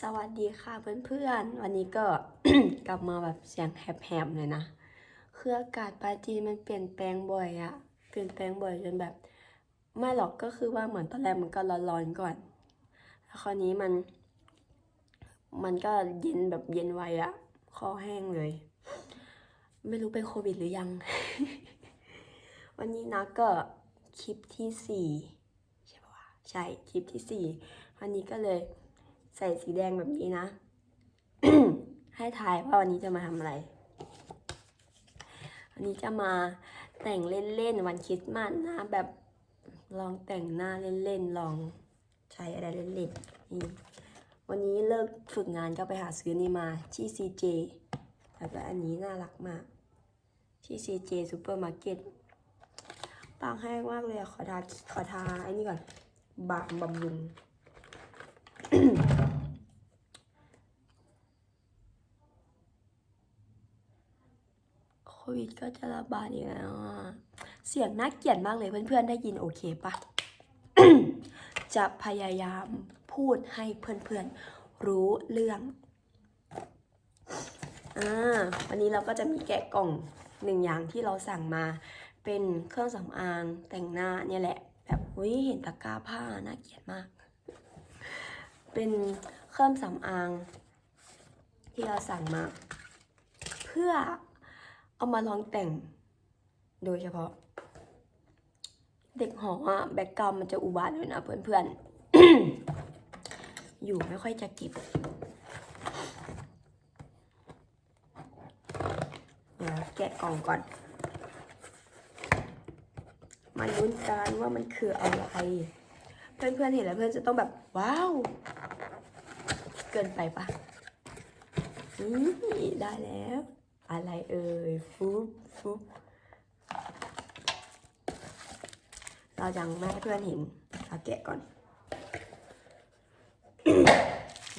สวัสดีค่ะเพื่อนๆ วันนี้ก็กลับมาแบบเสียงแหบๆเลยนะ คืออากาศปาจีนมันเปลี่ยนแปลงบ่อยอะเปลี่ยนแปลงบ่อยจนแบบ ไม่หรอกก็คือว่าเหมือนตอนแรกมันก็ร้อนๆก่อน แล้วคราวนี้มัน มันก็เย็นแบบเย็นไวอะคอแห้งเลย ไม่รู้เป็นโควิดหรือยัง วันนี้นะก็คลิปที่สี่ใช่ปะวะใช่คลิปที่สี่วันนี้ก็เลย ใส่สีแดงแบบนี้นะ ให้ทายว่าวันนี้จะมาทำอะไร วันนี้จะมาแต่งเล่นๆวันคริสต์มาสนะ แบบลองแต่งหน้าเล่นๆลองใช้อะไรเล่นๆนี่วันนี้เลิกฝึกงานก็ไปหาซื้อนี่มาที่ CJ แล้วก็อันนี้น่ารักมาก ที่ CJ Supermarket ปากแห้งมากเลยอะขอทาขอทาไอ้นี่ก่อนบาล์มบำรุง โควิดก็จะระบาดอีกแล้วเสียงน่าเกลียดมากเลยเพื่อนๆ ได้ยินโอเคปะจะพยายามพูดให้เพื่อนๆ รู้เรื่องอ่าวันนี้เราก็จะมีแกะกล่องหนึ่งอย่างที่เราสั่งมาเป็นเครื่องสำอางแต่งหน้าเนี่ยแหละ แบบอุ้ยเห็นตะกร้าผ้าน่าเกลียดมาก เป็นเครื่องสำอางที่เราสั่งมา เพื่อเอามาลองแต่งโดยเฉพาะ เด็กหออะแบ็กกราวมันจะอุบาทเลยนะเพื่อนๆ อยู่ไม่ค่อยจะเก็บเดี๋ยวแกะกล่องก่อน มาลุ้นกันว่ามันคืออะไร เพื่อนๆเห็นแล้วเพื่อนจะต้องแบบ ว้าว เกินไปปะนี่ได้แล้ว อะไรเอ่ย ฟุบฟุบเรายังไม่ให้เพื่อนเห็นเราแกะก่อน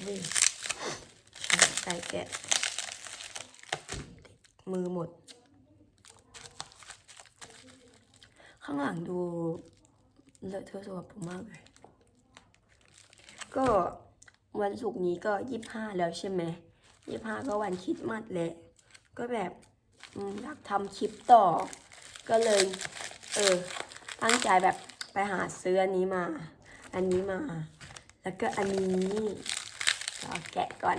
วิ่ใส่แกะ มือหมด ข้างหลังดูเลอะเทอะสำหรับผมมากเลย ก็ วันศุกร์นี้ก็ยี่ห้าแล้วใช่ไหมยี่ห้าก็วันคริดมัดแหละก็แบบอยากทำคลิปต่อ ก็เลย เออ ตั้งใจแบบไปหาซื้ออันนี้มา อันนี้มา แล้วก็อันนี้เราแกะก่อน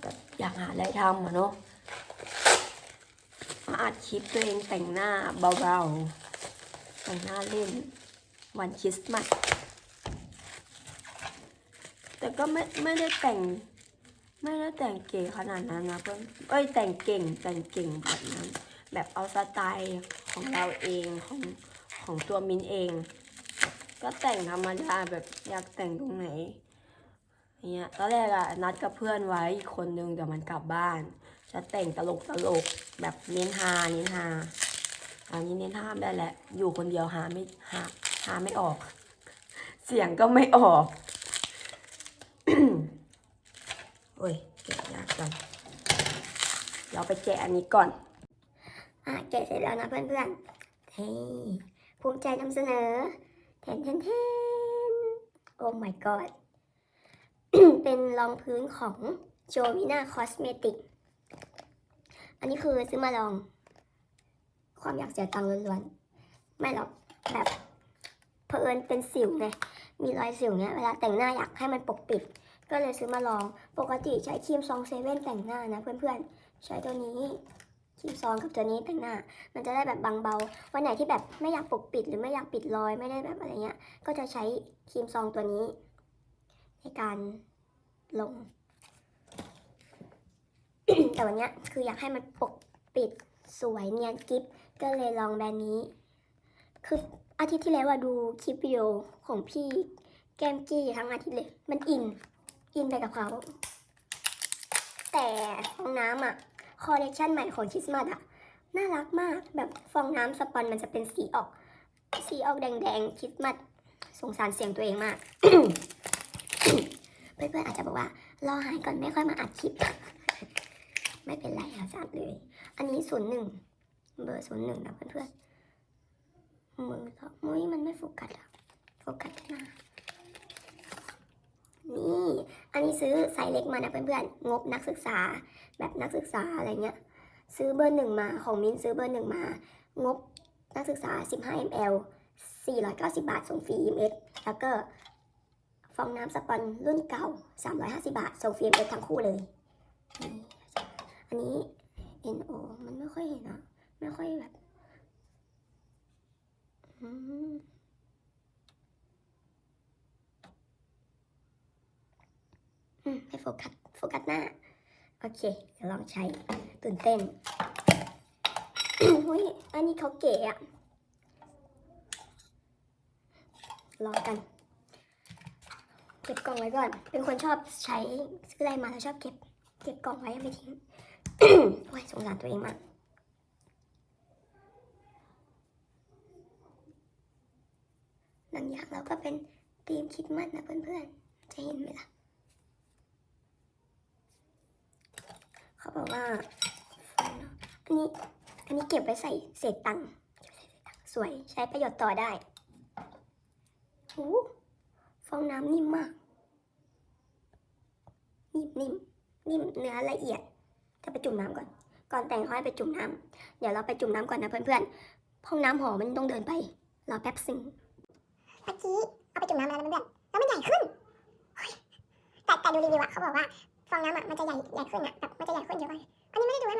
แบบอยากหาอะไรทำอะเนาะมาอัดคลิปตัวเองแต่งหน้าเบาๆ แต่งหน้าเล่นวันคริสต์มาส แต่ก็ไม่ไม่ได้แต่ง ไม่ได้แต่งเก๋ขนาดนั้นนะเพื่อนเอ้ยแต่งเก่งแต่งเก่งแบบนั้น แบบเอาสไตล์ของเราเองของของตัวมินเอง ก็แต่งธรรมดาแบบอยากแต่งตรงไหนเนี่ยตอนแรกอะนัดกับเพื่อนไว้อีกคนนึงเดี๋ยวมันกลับบ้าน จะแต่งตลกตลกแบบเน้นฮาเน้นฮาอันนี้เน้นฮาได้แหละ อยู่คนเดียวหาไม่หาหาไม่ออก เสียงก็ไม่ออก โอ้ยเก็บยากจังเราไปแกะอันนี้ก่อน อะแกะเสร็จแล้วนะเพื่อนๆเฮ้ภูมิใจนำเสนอแทนแทนแทนโอ้ my god เป็นรองพื้นของ j o v i n a Cosmetic อันนี้คือซื้อมาลอง ความอยากเสียตังค์ล้วนๆ ไม่หรอก แบบเพอิญเป็นสิวไง มีรอยสิวเนี้ยเวลาแต่งหน้าอยากให้มันปกปิด ก็เลยซื้อมาลอง ปกติใช้ครีมซองเซเว่นแต่งหน้านะเพื่อนๆ ใช้ตัวนี้ครีมซองกับตัวนี้แต่งหน้า มันจะได้แบบบางเบา วันไหนที่แบบไม่อยากปกปิดหรือไม่อยากปิดรอยไม่ได้แบบอะไรเงี้ย ก็จะใช้ครีมซองตัวนี้ ในการลง แต่วันเนี้ยคืออยากให้มันปกปิดสวยเนียนกิฟก็เลยลองแบรนด์นี้ คือ อาทิตย์ที่แล้วอะดูคลิปวิดีโอของพี่แก้มกี้ทั้งอาทิตย์เลย มันอิน อินไปกับเขา แต่ฟองน้ำอะคอลเลคชันใหม่ของคริสต์มาสอะน่ารักมากแบบฟองน้ำสปอนมันจะเป็นสีออก สีออกแดงๆคริสต์มาสสงสารเสียงตัวเองมาก เพื่อนๆอาจจะบอกว่ารอหายก่อนไม่ค่อยมาอัดคลิป ไม่เป็นไรค่ะจัดเลย อันนี้ศูนย์หนึ่งเบอร์ศูนย์หนึ่งนะเพื่อนๆ มือเรามุ้ยมันไม่โฟกัสอะโฟกัสที่หน้านี้ซื้อไซส์เล็กมานะเพื่อนๆงบนักศึกษาแบบนักศึกษาอะไรเงี้ย ซื้อเบอร์หนึ่งมาของมินซื้อเบอร์หนึ่งมา งบนักศึกษา 15 ml 490 บาทส่งฟรี EMS แล้วก็ฟองน้ำสปอนรุ่นเก่า 350 บาทส่งฟรี EMS ทั้งคู่เลย อันนี้ NO มันไม่ค่อยเห็นอะไม่ค่อยแบบ อืมอืมไม่โฟกัส โฟกัสหน้า โอเคเดี๋ยวลองใช้ ตื่นเต้นเฮ้ย อันนี้เขาเก๋อะลองกัน เก็บกล่องไว้ก่อน เป็นคนชอบใช้ซื้ออะไรมาแล้วชอบเก็บ เก็บกล่องไว้ไม่ทิ้งโอ้ยสงสารตัวเองมาก หนังอย่างเราก็เป็นธีมคริดมัดนะเพื่อนๆ จะเห็นไหมล่ะ เขาบอกว่า อันนี้ อันนี้เก็บไว้ใส่เศษตังค์สวยใช้ประโยชน์ต่อได้โอ้ฟองน้ำนิ่มมาก นิ่มนิ่มนิ่มเนื้อละเอียดจะไปจุ่มน้ำก่อน ก่อนแต่งเขาให้ไปจุ่มน้ำเดี๋ยวเราไปจุ่มน้ำก่อนนะเพื่อนๆห้องน้ำหอมันต้องเดินไปรอแป๊บสิง เมื่อกี้เอาไปจุ่มน้ำมาแล้วนเพื่อนๆแล้วมันใหญ่ขึ้นแต่แต่ดูรีวิวอะเขาบอกว่าฟองน้ำอะมันจะใหญ่ใหญ่ขึ้นอะแบบมันจะใหญ่ขึ้นเยอะเลยอันนี้ไม่ได้ดูให้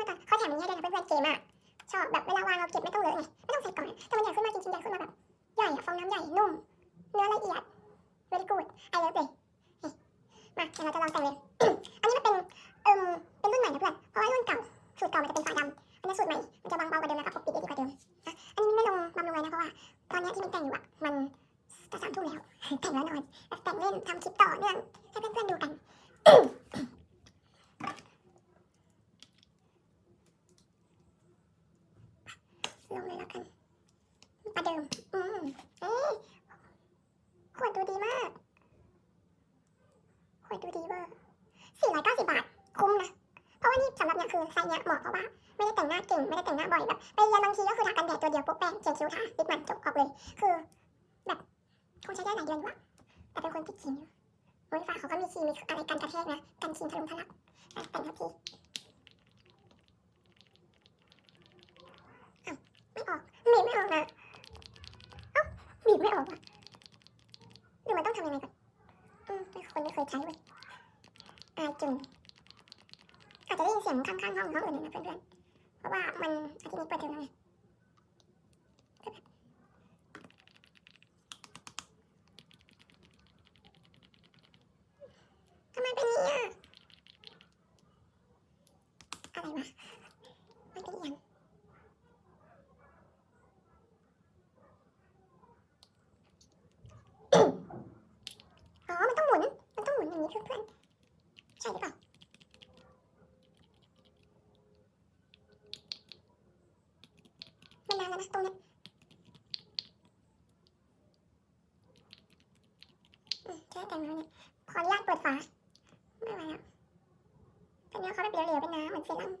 ป๊ะแป้งเขียนคิ้วทาลิปมันจบออกเลย คือแบบคงใช้ได้หลายเดือนอยู่ะแต่เป็นคนติดครีมอยู่โอ้ยฟ้าเขาก็มีคีมีอะไรกันกระแทกนะกันครีมทะลุทะลักอ่แต่งทันทีอ้าวไม่ออกบีไม่ออกนะเอ้าบีบไม่ออกอะหรือมันต้องทำยังไงก่อนอืมไม่คนไม่เคยใช้เว้ยอายจุงอาจจะได้ยินเสียงข้างๆห้องห้องอื่นนะเพื่อนๆเพราะว่ามันอาทิตย์นี้เปิดเทอมแล้วไงทำไมเป็น อย่างนี้อะอะไรวะ มันเป็นอหย่างอ๋อ มันต้องหมุน มันต้องหมุนอย่างนี้เพื่อนๆ ใช่หรือเปล่า มันนานแล้วนะตรงเนี้ยอืมแค่แต่งแล้วเนี่ย ขออนุญาตเปิดฝา ไม่ไหวแล้วตอนนี้เขาแบบเหลวๆเป็นน้ำเหมือนเซรั่ม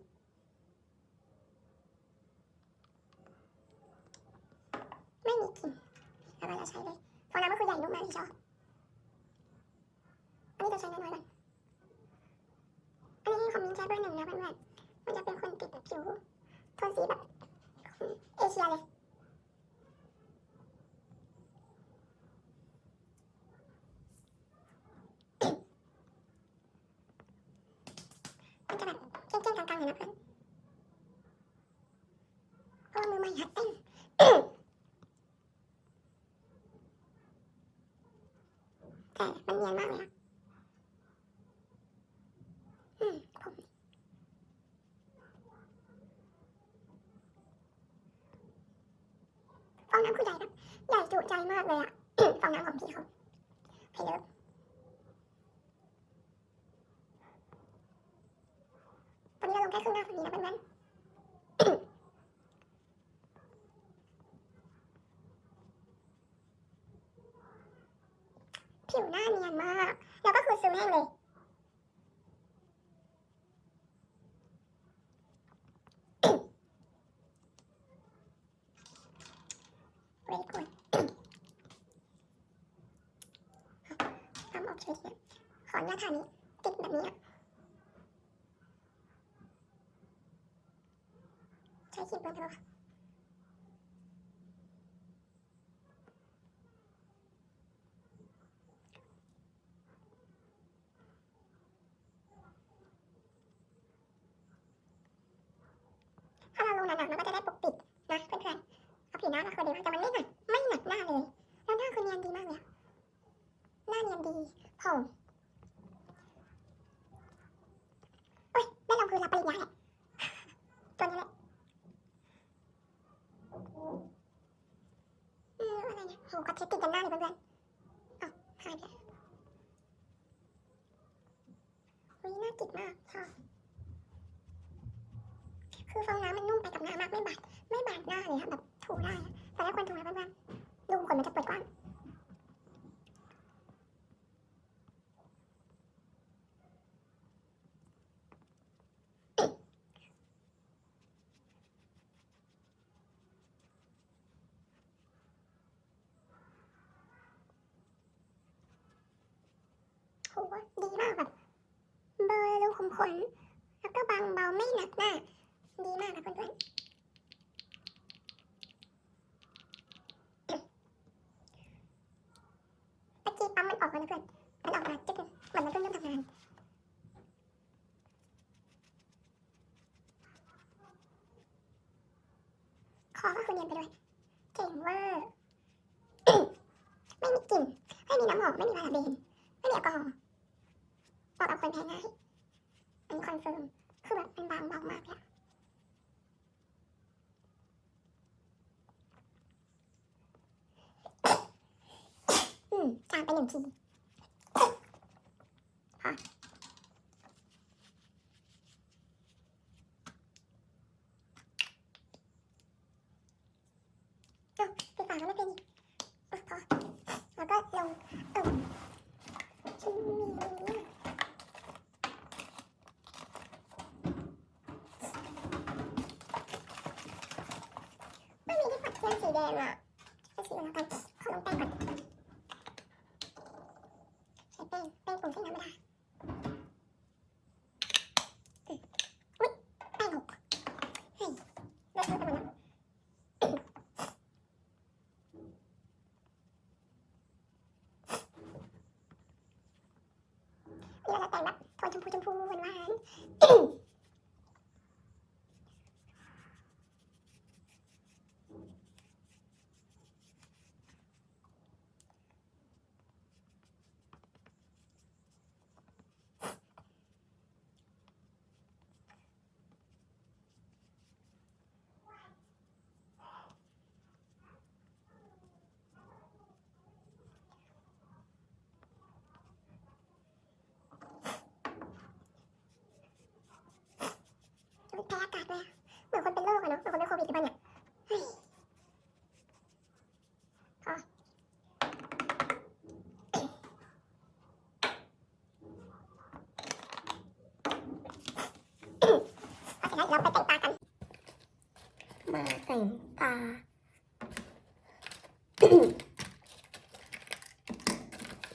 ไม่มีกลิ่นแล้วเราจะใช้เลยฟองน้ำก็คือใหญ่นุ่มมาก ที่ชอบอันนี้จะใช้น้อยๆก่อนอันนี้คอมมินใช้เบอร์หนึ่งนะเพื่อนๆมันจะเป็นคนติดผิวโทนสีแบบเอเชียเลยมันจะแบบเก้งๆกลางๆเลยนะเพื่อนเพราะมือใหม่หัดเต้น แต่มันเนียนมากเลยอะอืมผมฟองน้ำคือใหญ่แบบใหญ่จุใจมากเลยอะ ฟองน้ำของพี่เขาไฮเลิฟตอนนี้เราลงแค่ครึ่งหน้าฝั่งนี้นะเพื่อนๆ ผิวหน้าเนียนมาก แล้วก็คือซึมแห้งเลยเวกุนทำออกชีวิตเนี่ยขออนุญาทานี้ ติดแบบนี้ใช้ครีมเปลืองได้ปะถ้าเราลงหนาๆมันก็จะได้ปกปิดนะเพื่อนๆเอาผิวหน้ามาคนเดียวแต่มันไม่หนักไม่หนักหน้าเลย แล้วหน้าคือเนียนดีมากเลยอะหน้าเนียนดีผ่องโอ้ยได้ลองคือรับปริญญาแหละ ตัวนี้แหละอืมอะไรเนี่ยโห กระเทปติดกันหน้าเลยเพื่อนๆอ้าวหายไปแล้วอุ้ยน่าติดมากชอบคือฟองน้ำมันนุ่มไปกับหน้ามากไม่บาดไม่บาดหน้าเลยครับแบบถูได้แต่ถ้าคนถูนะเพื่อนๆดูขนมันจะเปิดกว้าง โหดีมากแบบเบลอรูขุมขนแล้วก็บางเบาไม่หนักหน้า ดีมากนะเพื่อนๆตะกี้ปั๊มมันออกแล้วนะเพื่อนมันออกมาจึ๊กนึงเหมือนมันเพิ่งเริ่มทำงานคอก็คือเนียนไปด้วยเจ๋งเวอร์ไม่มีกลิ่นไม่มีน้ำหอมไม่มีพาราเบนไม่มีแอลกอฮอล์เหมาะกับคน แพ้ง่ายอันนี้คอนเฟิร์มคือแบบเป็นบางเบามากเลยอะอืมจางไปหนึ่งทีพอเอ้าปิดฝาแล้วไม่เป็นอีกอะพอแล้วก็ลงเอิ่มชิมมี่ไม่มีที่ ปัดเทียนสีแดงอะใช้สีอื่นแล้วกันขอลงแป้งก่อนใช้แป้งแป้งผงที่ธรรมดาอืมอุ๊ยแป้งหกเฮ้ยเลอะเทอะไปหมดแล้ว เดี๋ยวเราแต่งแบบโทนชมพูชมพูหวานหวานมันแพ้อากาศเลยอะเหมือนคนเป็นโรคอะเนาะเหมือนคนเป็นโควิดหรือเปล่าเนี่ยเฮ้ยพอเพราะฉะนั้นเราไปแต่งตากัน มาแต่งตา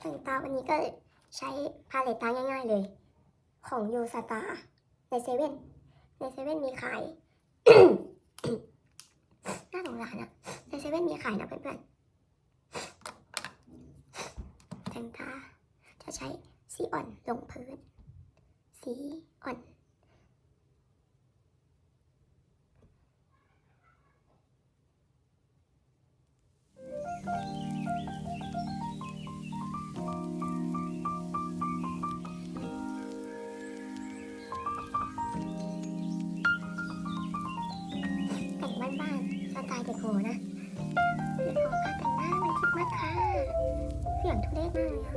แต่งตาวั นี้ก็ใช้พาเลตตาง่าย ๆเลย ของยูสตาในเซเว่นในเซเว่นมีขายน่าสงสารอะในเซเว่นมีขายนะเพื่อนๆแทงตาจะใช้สีอ่อนลงพื้น สีอ่อน หนะเด็กโหค่ะแต่งหน้ามันคิดมากค่ะ เสียงทุเรศมากเลยอะ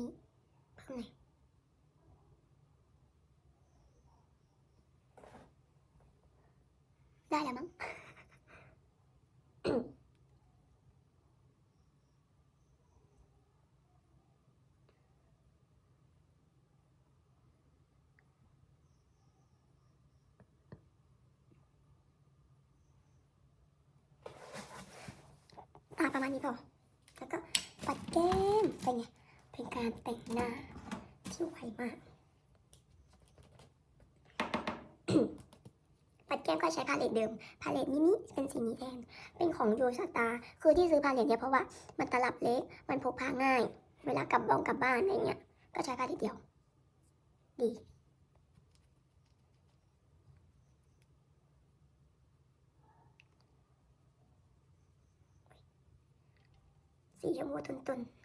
นี้เพิ่มหน่อยได้แล้วมั้งอะประมาณนี้พอแล้วก็ปัดแก้มเป็นไง เป็นการแต่งหน้าที่ไวมาก ปัดแก้มก็ใช้พาเลตเดิม พาเลตมินิเป็นสีนี้แทน เป็นของโยสตา คือที่ซื้อพาเลตเนี่ยเพราะว่ามันตลับเล็ก มันพกพาง่าย เวลากลับบ้านกลับบ้านอะไรเงี้ย ก็ใช้พาเลตเดียว ดีสีชมพูตุนๆ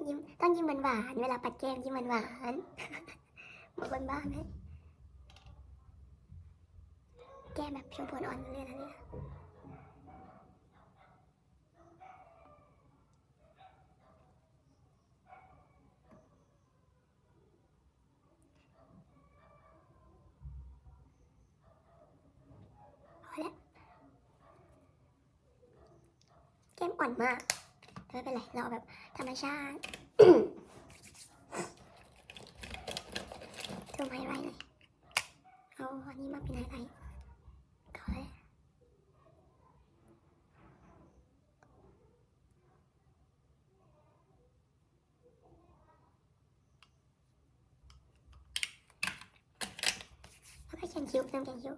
ต้องยิ้มต้องยิ้มหวานๆเวลาปัดแก้มยิ้มหวานๆเหมือนคนบ้าไหมแก้มแบบชมพูอ่อนเลยนะเนี่ยพอแล้วแก้มอ่อนมาก ไม่เป็นไร เราแบบธรรมชาติเทไฮไลท์หน่อยเอาอันนี้มาเป็นไฮไลท์ก็เลยแล้วก็เขียนคิ้วเติมเขียนคิ้ว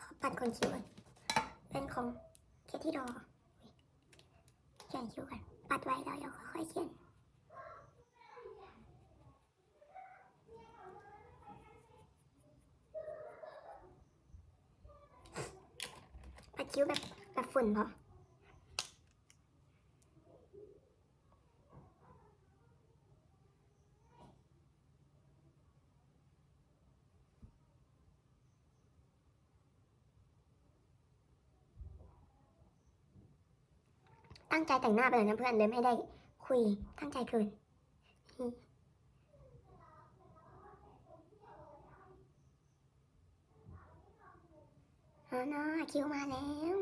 ขอปัดคนคิ้วก่อนเป็นของเคที่ดอเขียนคิ้วกัน ปัดไว้แล้วเดี๋ยวค่อยๆเขียนปัดคิ้วแบบแบบฝุ่นพอ ตั้งใจแต่งหน้าไปเลยนะเพื่อนเลยไม่ได้คุยตั้งใจเกินอืมเอาน้าคิวมาแล้ว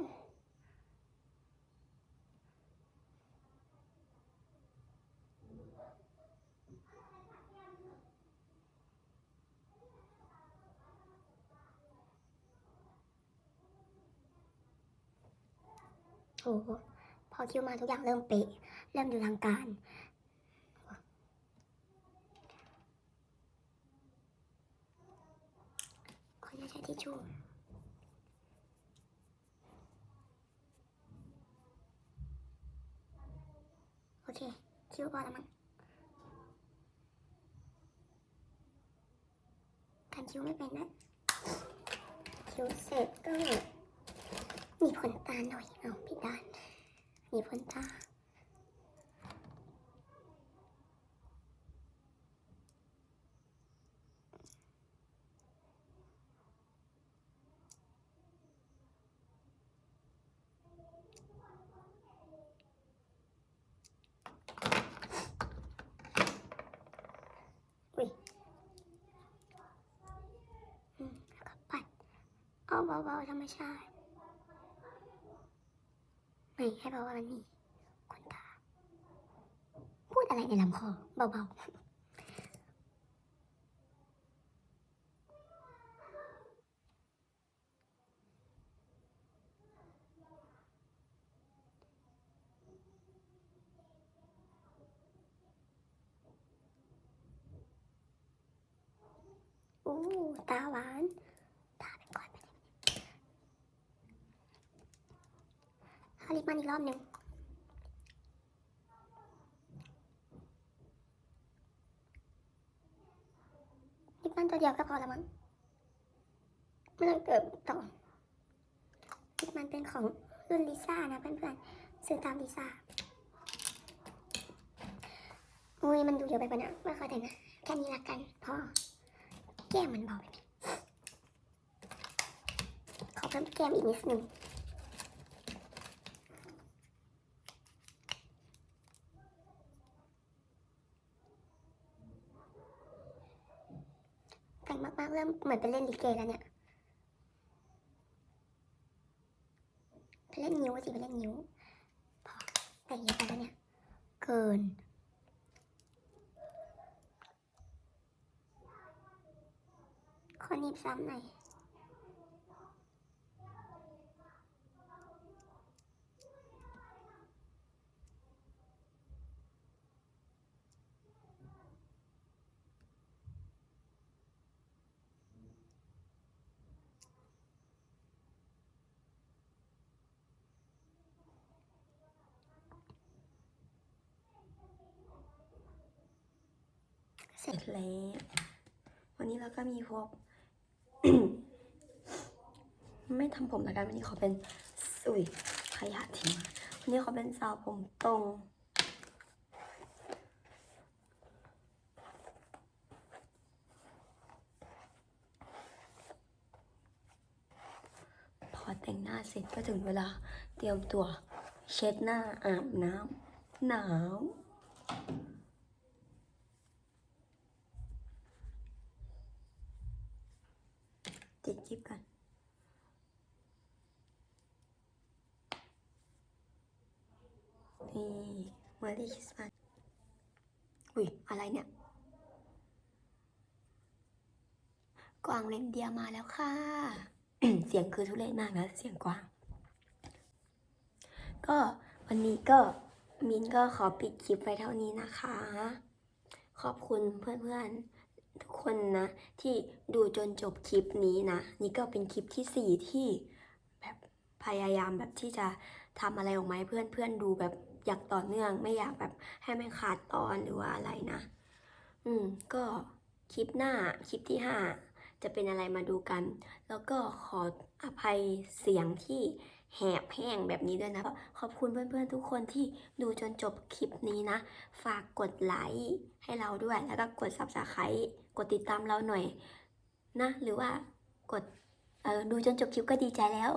โอ้ พอคิวมาทุกอย่างเริ่มเป๊ะ เริ่มดูทางการ ขออนุญาตใช้ทิชชู่โอเค คิวพอแล้วมั้งการคิวไม่เป็นนะ คิวเสร็จก็มีขนตาหน่อย เอาผิดด้าน มีขนตาอุ้ยอืมแล้วก็ปัดเอาเบาๆธรรมชาติ ไม่ให้เพราะว่ามันมีขนตา พูดอะไรในลำคอเบาๆอู้ตาหวานก้อนไปเลยเอา ลิปมันอีกรอบหนึ่งลิปมันตัวเดียวก็พอแล้วมั้งไม่ต้องเกิดต่อลิปมันเป็นของรุ่นลิซ่านะเพื่อนๆซื้อตามลิซ่าอุ้ยมันดูเยอะไปปะนี่ยไม่ค่อยแต่งนะแค่นี้ละกันพอแก้มมันเบาไปขอเพิ่มแก้มอีกนิดนึง แต่งมากๆ เริ่มเหมือนไปเล่นลิเกแล้วเนี่ยไปเล่นนิ้วสิไปเล่นนิ้วพอแต่เยอะไปแล้วเนี่ย เกินขอหนีบซ้ำหน่อย แล้ว วันนี้เราก็มีพวก ไม่ทำผมแล้วกันวันนี้ขอเป็นอุ้ยขยะทิ้งวันนี้ขอเป็นสาวผมตรงพอแต่งหน้าเสร็จก็ถึงเวลาเตรียมตัว เช็ดหน้าอาบน้ำหนาว ติดกิ๊บกัน นี่มารีคริสต์มาสอุ้ย อะไรเนี่ย กวา งเลนเดียร์มาแล้วค่ะ เสียงคือทุเรศมากนะ เสียงกว้าง ก็วันนี้ก็มินก็ขอปิดคลิปไว้เท่านี้นะคะ ขอบคุณเพื่อนๆทุกคนนะ ที่ดูจนจบคลิปนี้นะ นี่ก็เป็นคลิปที่สี่ที่แบบพยายามแบบที่จะทำอะไรออกมาให้เพื่อนๆดูแบบอยากต่อเนื่องไม่อยากแบบให้มันขาดตอนหรือว่าอะไรนะ อืม ก็คลิปหน้า คลิปที่ห้า จะเป็นอะไรมาดูกัน แล้วก็ขออภัยเสียงที่แหบแห้งแบบนี้ด้วยนะขอบคุณเพื่อนๆทุกคนที่ดูจนจบคลิปนี้นะ ฝากกดไลค์ให้เราด้วย แล้วก็กด subscribe กดติดตามเราหน่อยนะ หรือว่ากดดูจนจบคลิปก็ดีใจแล้ว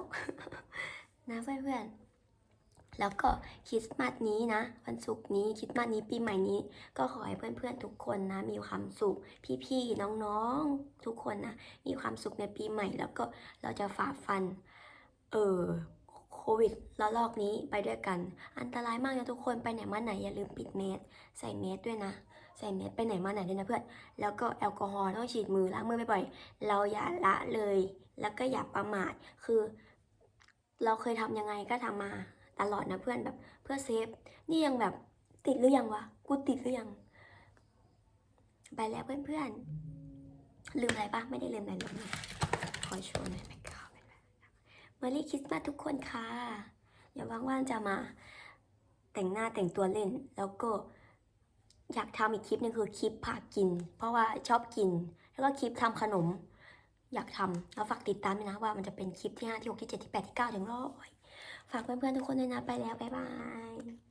นะเพื่อนๆ แล้วก็คริสต์มาสนี้นะ วันศุกร์นี้คริสต์มาสนี้ปีใหม่นี้ ก็ขอให้เพื่อนๆทุกคนนะ มีความสุข พี่ๆน้องๆทุกคนนะ มีความสุขในปีใหม่ แล้วก็เราจะฝ่าฟัน เออโควิดระลอกนี้ไปด้วยกัน อันตรายมากนะทุกคนไปไหนมาไหนอย่าลืมปิดเมสใส่เมสด้วยนะ ใส่เมสไปไหนมาไหนด้วยนะเพื่อน แล้วก็แอลกอฮอล์ต้องฉีดมือล้างมือบ่อยๆเราอย่าละเลย แล้วก็อย่าประมาทคือ เราเคยทำยังไงก็ทำมา ตลอดนะเพื่อนแบบเพื่อเซฟ นี่ยังแบบติดหรือยังวะ กูติดหรือยัง ไปแล้วเพื่อนๆ ลืมอะไรปะไม่ได้ลืมอะไรเลยนะขอโชว์หน่อยไหมคะเมอรี่คริสต์มาสทุกคนค่ะ อย่าว่างๆจะมาแต่งหน้าแต่งตัวเล่น แล้วก็อยากทำอีกคลิปนึงคือคลิปพากิน เพราะว่าชอบกิน แล้วก็คลิปทำขนม อยากทำแล้วฝากติดตามด้วยนะว่ามันจะเป็นคลิปที่5ที่6ที่7ที่8ที่9ถึงร้อย ฝากเพื่อนๆทุกคนด้วยนะไปแล้วบ๊ายบาย